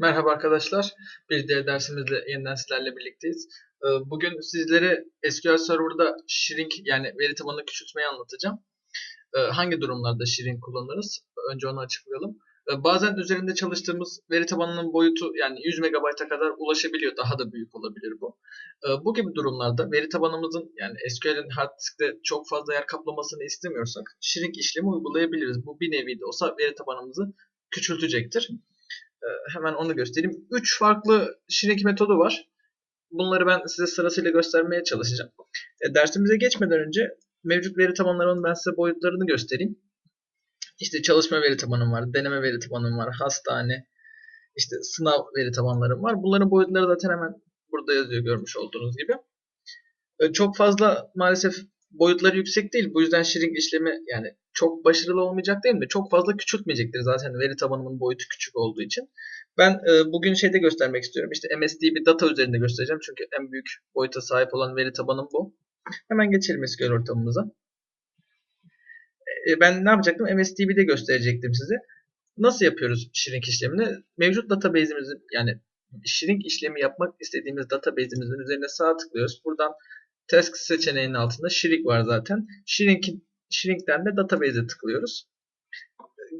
Merhaba arkadaşlar. Bir diğer dersimizde yeniden sizlerle birlikteyiz. Ee, Bugün sizlere SQL Server'da shrink yani veri tabanını küçültmeyi anlatacağım. Ee, Hangi durumlarda shrink kullanırız? Önce onu açıklayalım. Ee, Bazen üzerinde çalıştığımız veri tabanının boyutu yani 100 MB'a kadar ulaşabiliyor. Daha da büyük olabilir bu. Bu gibi durumlarda veri tabanımızın yani SQL'in hard diskte çok fazla yer kaplamasını istemiyorsak shrink işlemi uygulayabiliriz. Bu bir nevi de olsa veri tabanımızı küçültecektir. Ee, hemen onu göstereyim. 3 farklı shrink metodu var. Bunları ben size sırasıyla göstermeye çalışacağım. E, dersimize geçmeden önce mevcut veri tabanlarının ben size boyutlarını göstereyim. İşte çalışma veri tabanım var, deneme veri tabanım var, hastane, işte sınav veri tabanlarım var. Bunların boyutları zaten hemen burada yazıyor görmüş olduğunuz gibi. E, çok fazla maalesef boyutları yüksek değil. Bu yüzden shrink işlemi yani çok başarılı olmayacak değil mi? Çok fazla küçültmeyecektir zaten veri tabanımın boyutu küçük olduğu için. Ben e, bugün şeyde göstermek istiyorum. İşte MSDB data üzerinde göstereceğim. Çünkü en büyük boyuta sahip olan veri tabanım bu. Hemen geçelim SQL ortamımıza. E, ben ne yapacaktım? MSDB'de gösterecektim size. Nasıl yapıyoruz shrink işlemini? Mevcut database'imizin yani shrink işlemi yapmak istediğimiz database'imizin üzerine sağ tıklıyoruz. Buradan task seçeneğinin altında shrink var zaten. Shrink, shrink'ten de database'e tıklıyoruz.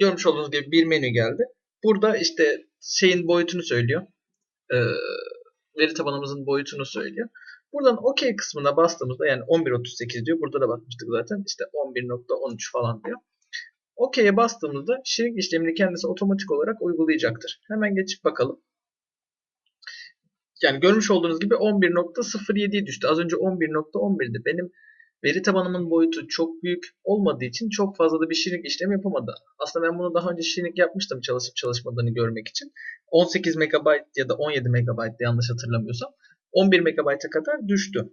Görmüş olduğunuz gibi bir menü geldi. Burada işte şeyin boyutunu söylüyor. Ee, veri tabanımızın boyutunu söylüyor. Buradan OK kısmına bastığımızda yani 11.38 diyor. Burada da bakmıştık zaten. İşte 11.13 falan diyor. OK'ye bastığımızda shrink işlemini kendisi otomatik olarak uygulayacaktır. Hemen geçip bakalım. Yani görmüş olduğunuz gibi 11.07'ye düştü. Az önce 11.11'di. Benim veri tabanımın boyutu çok büyük olmadığı için çok fazla da bir shrink işlemi yapamadı. Aslında ben bunu daha önce shrink yapmıştım çalışıp çalışmadığını görmek için. 18 MB ya da 17 MB yanlış hatırlamıyorsam 11 MB'a kadar düştü.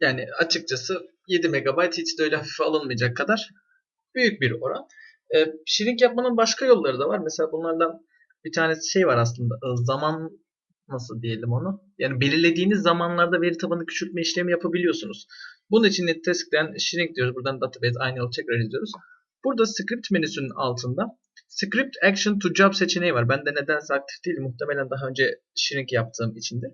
Yani açıkçası 7 MB hiç de öyle hafife alınmayacak kadar büyük bir oran. E, shrink yapmanın başka yolları da var. Mesela bunlardan bir tanesi şey var aslında. Zaman nasıl diyelim onu? Yani belirlediğiniz zamanlarda veri tabanı küçültme işlemi yapabiliyorsunuz. Bunun için nettask'ten shrink diyoruz. Buradan database aynı tekrar ediyoruz. Burada script menüsünün altında script action to job seçeneği var. Ben de nedense aktif değil. Muhtemelen daha önce shrink yaptığım içinde.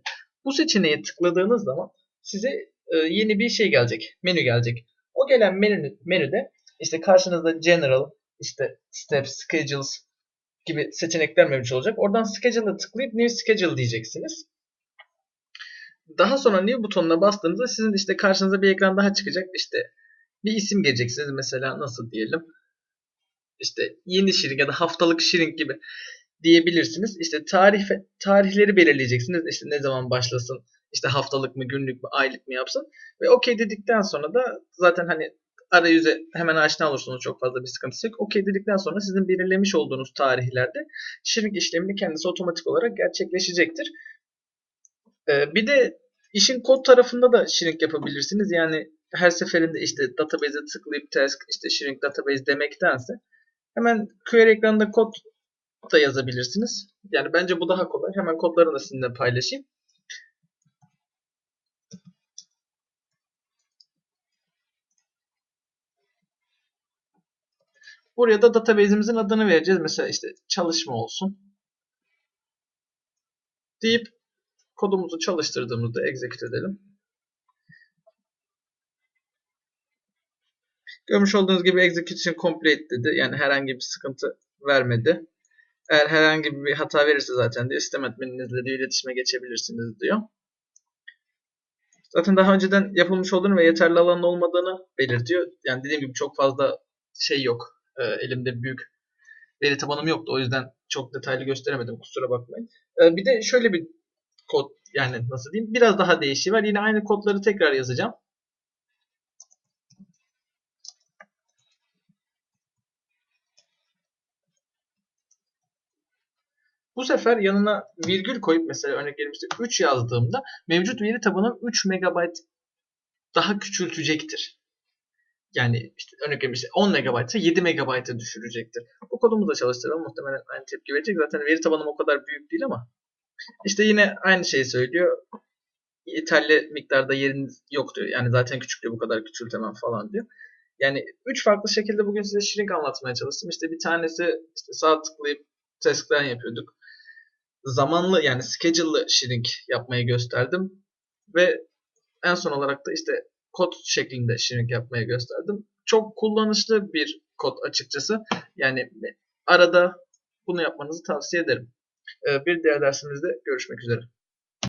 Bu seçeneğe tıkladığınız zaman size e, yeni bir şey gelecek. Menü gelecek. O gelen menü, menüde işte karşınızda general, işte steps, schedules gibi seçenekler mevcut olacak. Oradan schedule'a tıklayıp new schedule diyeceksiniz. Daha sonra new butonuna bastığınızda sizin işte karşınıza bir ekran daha çıkacak. İşte bir isim geleceksiniz mesela nasıl diyelim. İşte yeni shrink ya da haftalık shrink gibi diyebilirsiniz. İşte tarih tarihleri belirleyeceksiniz. İşte ne zaman başlasın, işte haftalık mı, günlük mü, aylık mı yapsın. Ve okey dedikten sonra da zaten hani arayüze hemen aşina olursunuz çok fazla bir sıkıntısı yok. Okey dedikten sonra sizin belirlemiş olduğunuz tarihlerde shrink işlemini kendisi otomatik olarak gerçekleşecektir. Ee, bir de işin kod tarafında da shrink yapabilirsiniz. Yani her seferinde işte database'e tıklayıp task işte shrink database demektense hemen query ekranında kod da yazabilirsiniz. Yani bence bu daha kolay. Hemen kodlarını da sizinle paylaşayım. Buraya da database'imizin adını vereceğiz. Mesela işte çalışma olsun. Deyip kodumuzu çalıştırdığımızda execute edelim. Görmüş olduğunuz gibi execution complete dedi. Yani herhangi bir sıkıntı vermedi. Eğer herhangi bir hata verirse zaten diyor sistem admininizle diyor iletişime geçebilirsiniz diyor. Zaten daha önceden yapılmış olduğunu ve yeterli alanın olmadığını belirtiyor. Yani dediğim gibi çok fazla şey yok. E, elimde büyük veri tabanım yoktu. O yüzden çok detaylı gösteremedim. Kusura bakmayın. E, bir de şöyle bir kod yani nasıl diyeyim biraz daha değişiği var. Yine aynı kodları tekrar yazacağım. Bu sefer yanına virgül koyup mesela örnek verilmişti 3 yazdığımda mevcut veri tabanım 3 MB daha küçültecektir. Yani işte örnek verilmişti 10 MB ise 7 MB'a düşürecektir. Bu kodumuzu da çalıştıralım. Muhtemelen aynı tepki verecek. Zaten veri tabanım o kadar büyük değil ama. İşte yine aynı şeyi söylüyor. Yeterli miktarda yeriniz yok diyor. Yani zaten küçük diyor bu kadar küçültemem falan diyor. Yani üç farklı şekilde bugün size shrink anlatmaya çalıştım. İşte bir tanesi işte sağ tıklayıp task'ten yapıyorduk. zamanlı yani schedule'lı shrinking yapmayı gösterdim. Ve en son olarak da işte kod şeklinde shrinking yapmayı gösterdim. Çok kullanışlı bir kod açıkçası. Yani arada bunu yapmanızı tavsiye ederim. Ee, Bir diğer dersimizde görüşmek üzere.